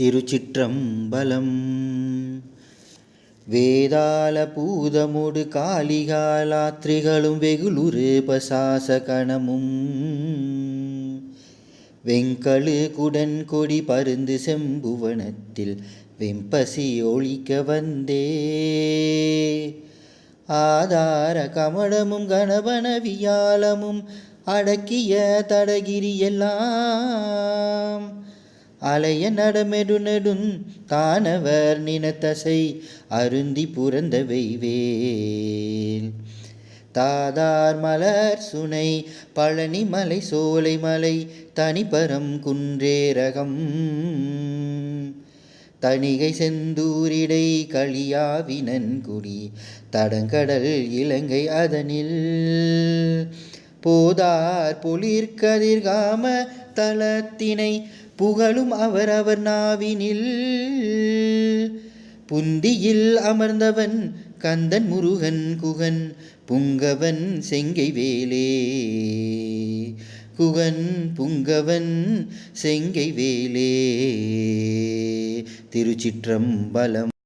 திருச்சிற்றம்பலம். வேதாள பூதமுடு காளிகாலாத்ரிகளும் வெகுளுரு பசாசகணமும் வெங்கழு குடன் கொடி பருந்து செம்புவனத்தில் வெம்பசி ஒழிக்க வந்தே. ஆதார கமலமும் கணவன வியாழமும் அடக்கிய தடகிரி எல்லாம். அலைய நடமெடு நெடுந் தானவர் நினத்தசை அருந்தி புரந்தவை வெய்வேல். தாதார் மலர் சுனை பழனி மலை சோலை மலை தனிபரம் குன்றேரகம். தணிகை செந்தூரிடை களியாவினன்குடி தடங்கடல் இலங்கை அதனில். போதார் பொலிர்கதிர்காம தளத்தினை புகழும் அவரவர் நாவினில். புந்தியில் அமர்ந்தவன் கந்தன் முருகன் குகன் புங்கவன் செங்கை வேலே. குகன் புங்கவன் செங்கை வேலே. திருச்சிற்றம்பலம்